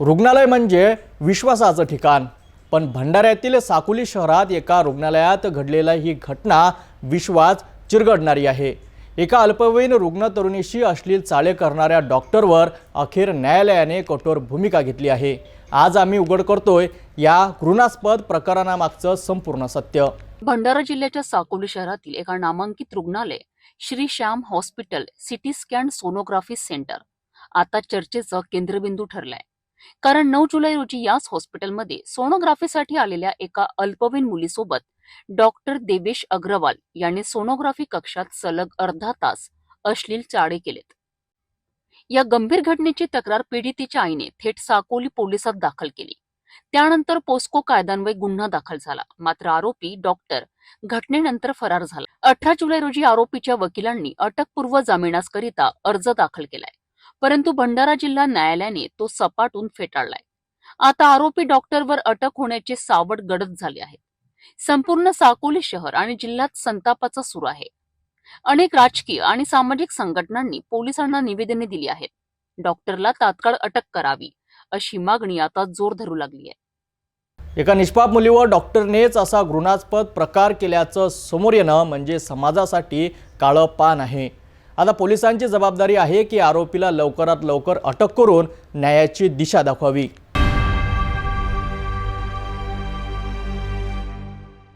रुग्णालय म्हणजे विश्वासाचं ठिकाण. पण भंडाऱ्यातील साकोली शहरात एका रुग्णालयात घडलेला ही घटना विश्वास चिरगडणारी आहे. एका अल्पवयीन रुग्ण तरुणीशी अश्लील चाळे करणाऱ्या डॉक्टरवर अखेर न्यायालयाने कठोर भूमिका घेतली आहे. आज आम्ही उघड करतोय या घृणास्पद प्रकरणामागचं संपूर्ण सत्य. भंडारा जिल्ह्याच्या साकोली शहरातील एका नामांकित रुग्णालय Shri Shyam hospital city scan sonography centre. आता चर्चेचं केंद्रबिंदू ठरलाय. कारण नऊ जुलै रोजी याच हॉस्पिटलमध्ये सोनोग्राफीसाठी आलेल्या एका अल्पवयीन मुलीसोबत डॉक्टर देवेश अग्रवाल यांनी सोनोग्राफी कक्षात सलग अर्धा तास अश्लील चाळे केलेत. या गंभीर घटनेची तक्रार पीडितेच्या आईने थेट साकोली पोलिसात दाखल केली. त्यानंतर पोस्को कायद्यान्वये गुन्हा दाखल झाला. मात्र आरोपी डॉक्टर घटनेनंतर फरार झाला. अठरा जुलै रोजी आरोपीच्या वकिलांनी अटकपूर्व जामिनाकरिता अर्ज दाखल केलाय. परंतु भंडारा जिल्हा न्यायालयाने तो सपाटून फेटाळलाय. आता आरोपी डॉक्टरवर अटक होण्याचे सावट गडद झाले आहे. संपूर्ण साकोली शहर आणि जिल्ह्यात संतापाचा सूर आहे. अनेक राजकीय आणि सामाजिक संघटनांनी पोलिसांना निवेदने दिली आहेत. डॉक्टरला तात्काळ अटक करावी अशी मागणी आता जोर धरू लागली आहे. एका निष्पाप मुलीवर डॉक्टरनेच असा घृणास्पद प्रकार केल्याचं समोर येणं म्हणजे समाजासाठी काळं पान आहे. आता पोलिसांची जबाबदारी आहे की आरोपीला लवकरात लवकर अटक करून न्यायाची दिशा दाखवावी.